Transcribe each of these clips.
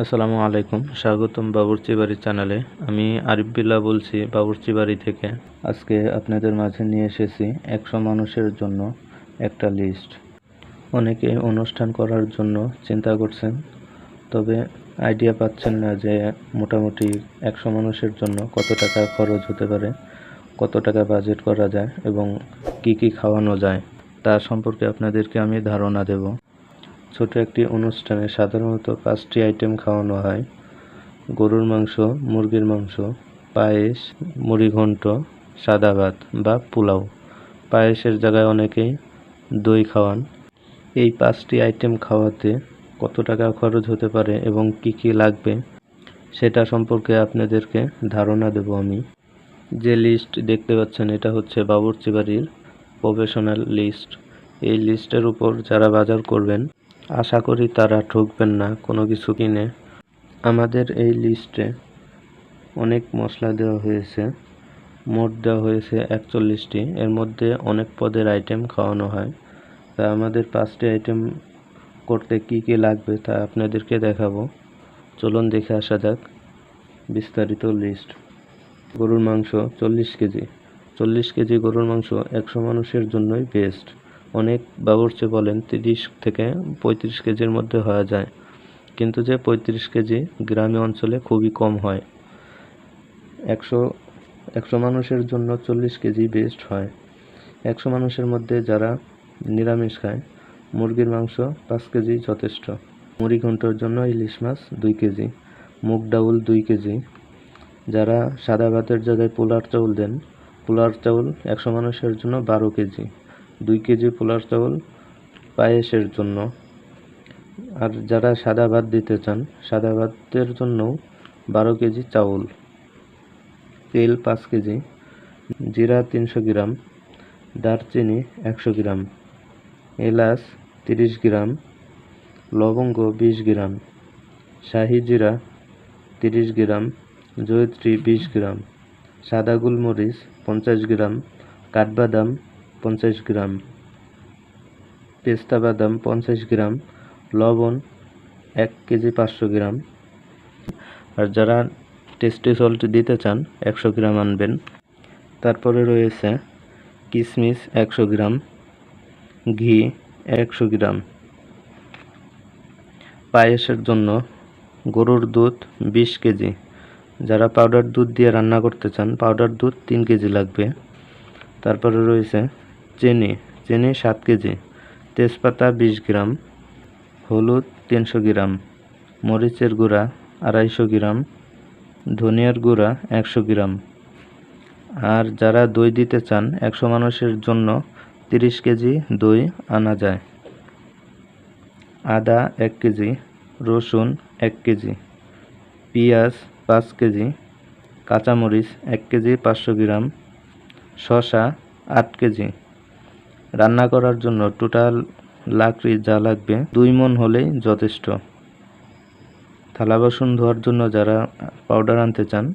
আসসালামু আলাইকুম, স্বাগতম বাবুর্চি বাড়ি চ্যানেলে আমি আরিফ বিল্লা বলছি বাবুর্চি বাড়ি থেকে। আজকে আপনাদের মাঝে নিয়ে এসেছি একশো মানুষের জন্য একটা লিস্ট অনেকে অনুষ্ঠান করার জন্য চিন্তা করছেন, তবে আইডিয়া পাচ্ছেন না যে মোটামুটি একশো মানুষের জন্য কত টাকা খরচ হতে পারে, কত টাকা বাজেট করা যায় এবং কি কি খাওয়ানো যায়, তা সম্পর্কে আপনাদেরকে আমি ধারণা দেব। ছোট একটি অনুষ্ঠানে সাধারণত পাঁচটি আইটেম খাওয়ানো হয়। গরুর মাংস, মুরগির মাংস, পায়েস মুড়িঘণ্ট সাদা ভাত বা পোলাও। পায়েসের জায়গায় অনেকেই দই খাওয়ান। এই পাঁচটি আইটেম খাওয়াতে কত টাকা খরচ হতে পারে এবং কি কি লাগবে, সেটা সম্পর্কে আপনাদেরকে ধারণা দেব আমি। যে লিস্ট দেখতে পাচ্ছেন, এটা হচ্ছে বাবুর্চি বাড়ির প্রফেশনাল লিস্ট এই লিস্টের উপর যারা বাজার করবেন আশা করি তারা ঠকবেন না, কোনো কিছু কিনে। আমাদের এই লিস্টে অনেক মশলা দেওয়া হয়েছে। মোট দেওয়া হয়েছে একচল্লিশটি। এর মধ্যে অনেক পদের আইটেম খাওয়ানো হয়। তা আমাদের পাঁচটি আইটেম করতে কি কি লাগবে তা আপনাদেরকে দেখাবো। চলুন দেখে আসা যাক। বিস্তারিত লিস্ট। গরুর মাংস চল্লিশ কেজি। চল্লিশ কেজি গরুর মাংস একশো মানুষের জন্যই বেস্ট অনেক বাবুর্চি বলেন তিরিশ থেকে পঁয়ত্রিশ কেজির মধ্যে হওয়া যায়। কিন্তু যে পঁয়ত্রিশ কেজি গ্রামে অঞ্চলে খুবই কম হয়। একশো একশো মানুষের জন্য চল্লিশ কেজি বেস্ট হয়। একশো মানুষের মধ্যে যারা নিরামিষ খায়, মুরগির মাংস পাঁচ কেজি যথেষ্ট। মুড়ি ঘন্টর জন্য ইলিশ মাছ দুই কেজি, মুগ ডাউল দুই কেজি। যারা সাদা ভাতের জায়গায় পোলার চাউল দেন, পোলার চাউল একশো মানুষের জন্য বারো কেজি। দুই কেজি পোলার চাউল পায়েসের জন্য। আর যারা সাদা ভাত দিতে চান, সাদা ভাতের জন্যও বারো কেজি চাউল, তেল পাঁচ কেজি, জিরা তিনশো গ্রাম, দারচিনি একশো গ্রাম, এলাচ তিরিশ গ্রাম, লবঙ্গ বিশ গ্রাম, শাহি জিরা তিরিশ গ্রাম, জয়ত্রী বিশ গ্রাম, সাদা গোলমরিচ পঞ্চাশ গ্রাম, কাঠবাদাম পঞ্চাশ গ্রাম। পেস্তা বাদাম পঞ্চাশ গ্রাম। লবণ এক কেজি পাঁচশো গ্রাম। আর যারা টেস্টি সল্ট দিতে চান, একশো গ্রাম আনবেন। তারপরে রয়েছে কিশমিশ একশো গ্রাম, ঘি একশো গ্রাম। পায়েসের জন্য গরুর দুধ বিশ কেজি। যারা পাউডার দুধ দিয়ে রান্না করতে চান পাউডার দুধ তিন কেজি লাগবে। তারপরে রয়েছে চিনি চিনি সাত কেজি। তেজপাতা বিশ গ্রাম। হলুদ তিনশো গ্রাম। মরিচের গুঁড়া আড়াইশো গ্রাম। ধনিয়ার গুঁড়া একশো গ্রাম। আর যারা দই দিতে চান, একশো মানুষের জন্য তিরিশ কেজি দই আনা যায়। আদা এক কেজি, রসুন এক কেজি, পেঁয়াজ পাঁচ কেজি, কাঁচামরিচ এক কেজি পাঁচশো গ্রাম, শসা আট কেজি। রান্না করার জন্য টোটাল লাকড়ি যা লাগবে, দুই মন হলেই যথেষ্ট। থালা বাসন ধোয়ার জন্য যারা পাউডার আনতে চান,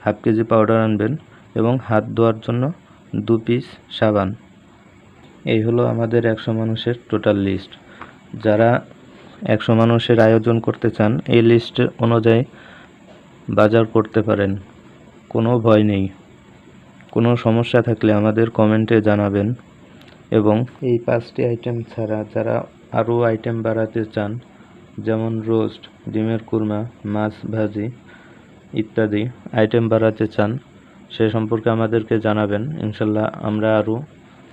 হাফ কেজি পাউডার আনবেন এবং হাত ধোয়ার জন্য দু পিস সাবান। এই হলো আমাদের একশো মানুষের টোটাল লিস্ট। যারা একশো মানুষের আয়োজন করতে চান, এই লিস্ট অনুযায়ী বাজার করতে পারেন। কোনো ভয় নেই। কোনো সমস্যা থাকলে আমাদের কমেন্টে জানাবেন। এবং এই পাঁচটি আইটেম ছাড়া যারা আরও আইটেম বাড়াতে চান, যেমন রোস্ট ডিমের কুরমা, মাছ ভাজি ইত্যাদি আইটেম বাড়াতে চান, সে সম্পর্কে আমাদেরকে জানাবেন। ইনশাল্লাহ আমরা আরও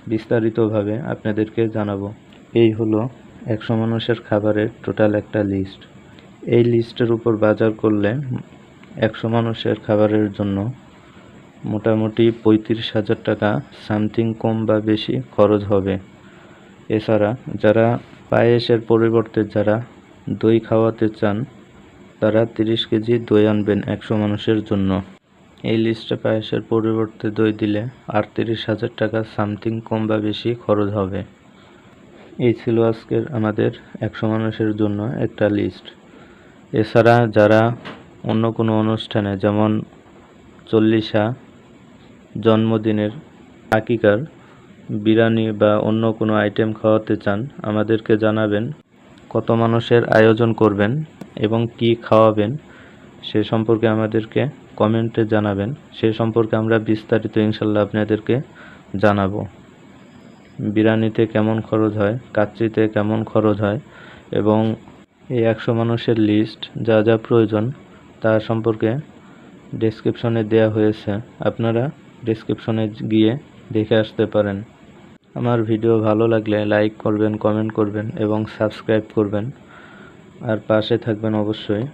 বিস্তারিতভাবে আপনাদেরকে জানাব। এই হলো একশো মানুষের খাবারের টোটাল একটা লিস্ট এই লিস্টের উপর বাজার করলে একশো মানুষের খাবারের জন্য মোটামুটি পঁয়ত্রিশ হাজার টাকা, সামথিং কম বা বেশি খরচ হবে। এছাড়া যারা পায়েসের পরিবর্তে যারা দই খাওয়াতে চান, তারা তিরিশ কেজি দই আনবেন একশো মানুষের জন্য। এই লিস্টে পায়েসের পরিবর্তে দই দিলে আটত্রিশ হাজার টাকা, সামথিং কম বা বেশি খরচ হবে। এই ছিল আজকের আমাদের একশো মানুষের জন্য একটা লিস্ট এছাড়া যারা অন্য কোনো অনুষ্ঠানে, যেমন চল্লিশা জন্মদিনের আকিকার বিরিয়ানি বা অন্য কোনো আইটেম খাওয়াতে চান, আমাদেরকে জানাবেন কত মানুষের আয়োজন করবেন এবং কি খাওয়াবেন, সে সম্পর্কে আমাদেরকে কমেন্টে জানাবেন। সে সম্পর্কে আমরা বিস্তারিত ইনশাল্লাহ আপনাদেরকে জানাব। বিরিয়ানিতে কেমন খরচ হয়, কাচ্চিতে কেমন খরচ হয় এবং এই একশো মানুষের লিস্ট যা যা প্রয়োজন তা সম্পর্কে ডেসক্রিপশনে দেওয়া হয়েছে। আপনারা ডেসক্রিপশনে গিয়ে দেখে আসতে পারেন। আমার ভিডিও ভালো লাগলে লাইক করবেন কমেন্ট করবেন এবং সাবস্ক্রাইব করবেন। আর পাশে থাকবেন অবশ্যই।